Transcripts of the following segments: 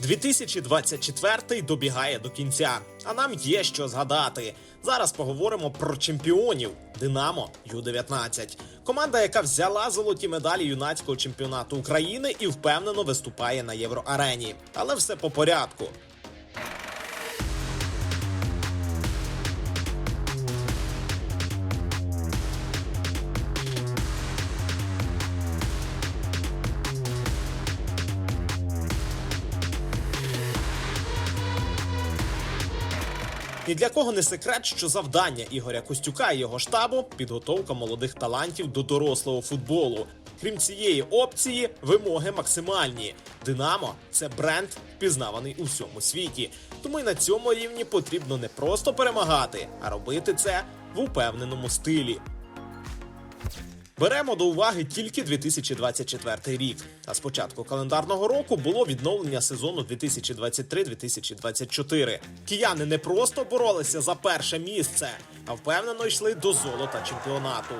«2024 добігає до кінця, а нам є що згадати. Зараз поговоримо про чемпіонів Динамо Ю-19. Команда, яка взяла золоті медалі юнацького чемпіонату України і впевнено виступає на євроарені. Але все по порядку. Ні для кого не секрет, що завдання Ігоря Костюка і його штабу підготовка молодих талантів до дорослого футболу. Крім цієї опції, вимоги максимальні. Динамо це бренд, впізнаваний у всьому світі. Тому й на цьому рівні потрібно не просто перемагати, а робити це в упевненому стилі. Беремо до уваги тільки 2024 рік. А з початку календарного року було відновлення сезону 2023-2024. Кияни не просто боролися за перше місце, а впевнено йшли до золота чемпіонату.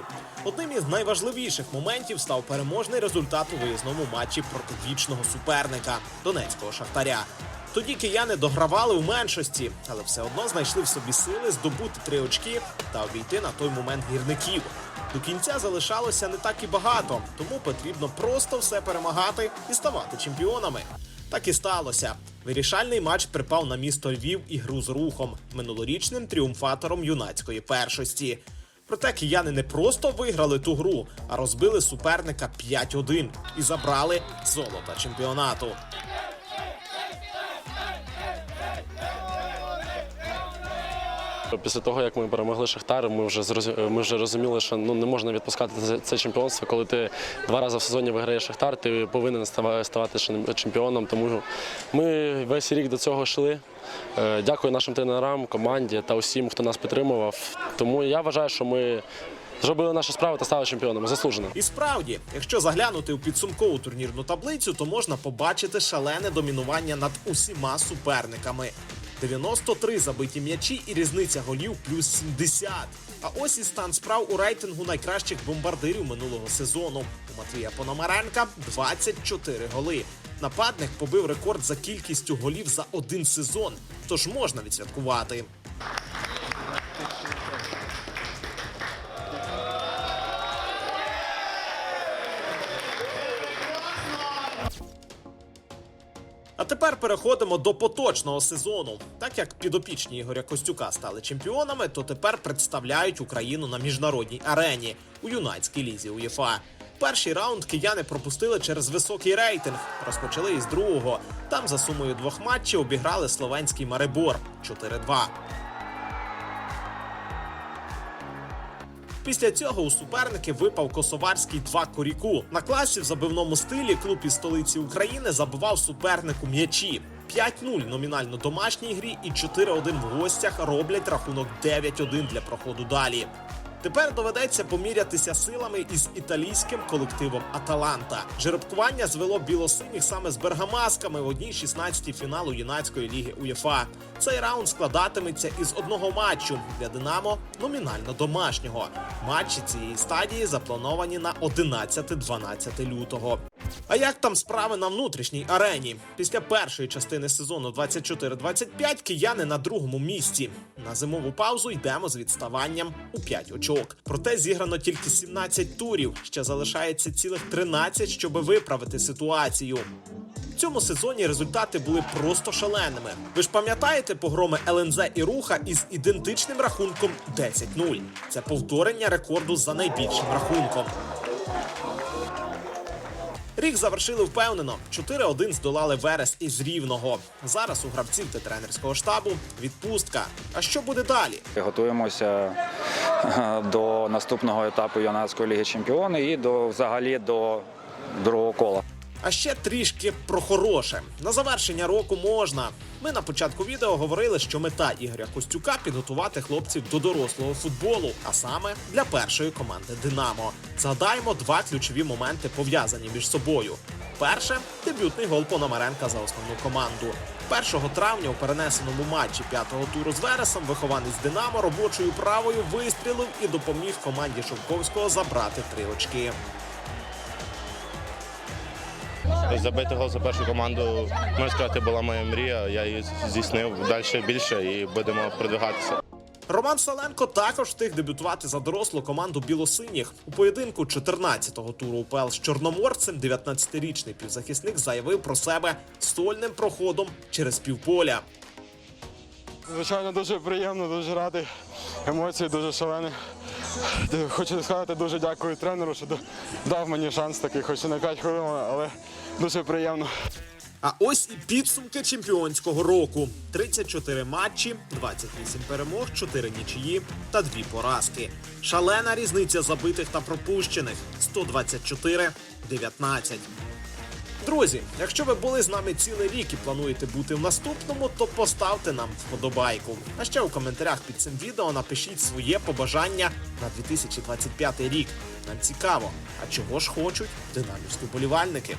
Одним із найважливіших моментів став переможний результат у виїзному матчі проти вічного суперника донецького шахтаря. Тоді кияни догравали у меншості, але все одно знайшли в собі сили здобути три очки та обійти на той момент гірників. До кінця залишалося не так і багато, тому потрібно просто все перемагати і ставати чемпіонами. Так і сталося. Вирішальний матч припав на місто Львів і гру з рухом, минулорічним тріумфатором юнацької першості. Проте кияни не просто виграли ту гру, а розбили суперника 5-1 і забрали золото чемпіонату. Після того, як ми перемогли Шахтар, ми вже ми вже розуміли, що ну не можна відпускати це- чемпіонство. Коли ти два рази в сезоні виграєш Шахтар, ти повинен ставати чем- чемпіоном. Тому ми весь рік до цього йшли. Е, Дякую нашим тренерам, команді та усім, хто нас підтримував. Тому я вважаю, що ми зробили нашу справу та стали чемпіонами. Заслужено. І справді, якщо заглянути у підсумкову турнірну таблицю, то можна побачити шалене домінування над усіма суперниками. 93 забиті м'ячі і різниця голів плюс 70. А ось і стан справ у рейтингу найкращих бомбардирів минулого сезону. У Матвія Пономаренка 24 голи. Нападник побив рекорд за кількістю голів за один сезон. Тож можна відсвяткувати. Тепер переходимо до поточного сезону. Так як підопічні Ігоря Костюка стали чемпіонами, то тепер представляють Україну на міжнародній арені у юнацькій лізі УЄФА. Перший раунд кияни пропустили через високий рейтинг. Розпочали із другого. Там за сумою двох матчів обіграли словенський Марибор 4-2. Після цього у суперники випав косоварський 2 коріку. На класі в забивному стилі клуб із столиці України забивав супернику м'ячі. 5-0 номінально домашній грі і 4-1 в гостях роблять рахунок 9-1 для проходу далі. Тепер доведеться помірятися силами із італійським колективом Аталанта. Жеребкування звело білосиніх саме з бергамасками в одній 16 фіналу юнацької ліги УЄФА. Цей раунд складатиметься із одного матчу для Динамо номінально домашнього. Матчі цієї стадії заплановані на 11-12 лютого. А як там справи на внутрішній арені? Після першої частини сезону 24-25 кияни на другому місці. На зимову паузу йдемо з відставанням у 5 очок. Проте зіграно тільки 17 турів. Ще залишається цілих 13, щоб виправити ситуацію. В цьому сезоні результати були просто шаленими. Ви ж пам'ятаєте погроми ЛНЗ і Руха із ідентичним рахунком 10-0. Це повторення рекорду за найбільшим рахунком. Рік завершили впевнено. 4-1 здолали Верес із Рівного. Зараз у гравців та тренерського штабу відпустка. А що буде далі? Готуємося до наступного етапу юнацької ліги чемпіонів і до взагалі до другого кола. А ще трішки про хороше. На завершення року можна. Ми на початку відео говорили, що мета Ігоря Костюка підготувати хлопців до дорослого футболу, а саме для першої команди Динамо. Згадаємо два ключові моменти пов'язані між собою. Перше дебютний гол Пономаренка за основну команду. 1 травня у перенесеному матчі п'ятого туру з Вересом вихованець Динамо робочою правою вистрілив і допоміг команді Шовковського забрати три очки. Забити гол за першу команду, можна сказати, була моя мрія. Я її здійснив далі більше і будемо продвигатися. Роман Саленко також встиг дебютувати за дорослу команду білосиніх у поєдинку 14-го туру УПЛ з чорноморцем. 19-річний півзахисник заявив про себе сольним проходом через півполя. Звичайно, дуже приємно, дуже радий. Емоції дуже шалені. Хочу сказати дуже дякую тренеру, що дав мені шанс такий, хоч і на 5 хвилин, але дуже приємно. А ось і підсумки чемпіонського року: 34 матчі, 28 перемог, 4 нічиї та 2 поразки. Шалена різниця забитих та пропущених 124 19. Друзі, якщо ви були з нами цілий рік і плануєте бути в наступному, то поставте нам вподобайку. А ще у коментарях під цим відео напишіть своє побажання на 2025 рік. Нам цікаво, а чого ж хочуть динамівські болівальники?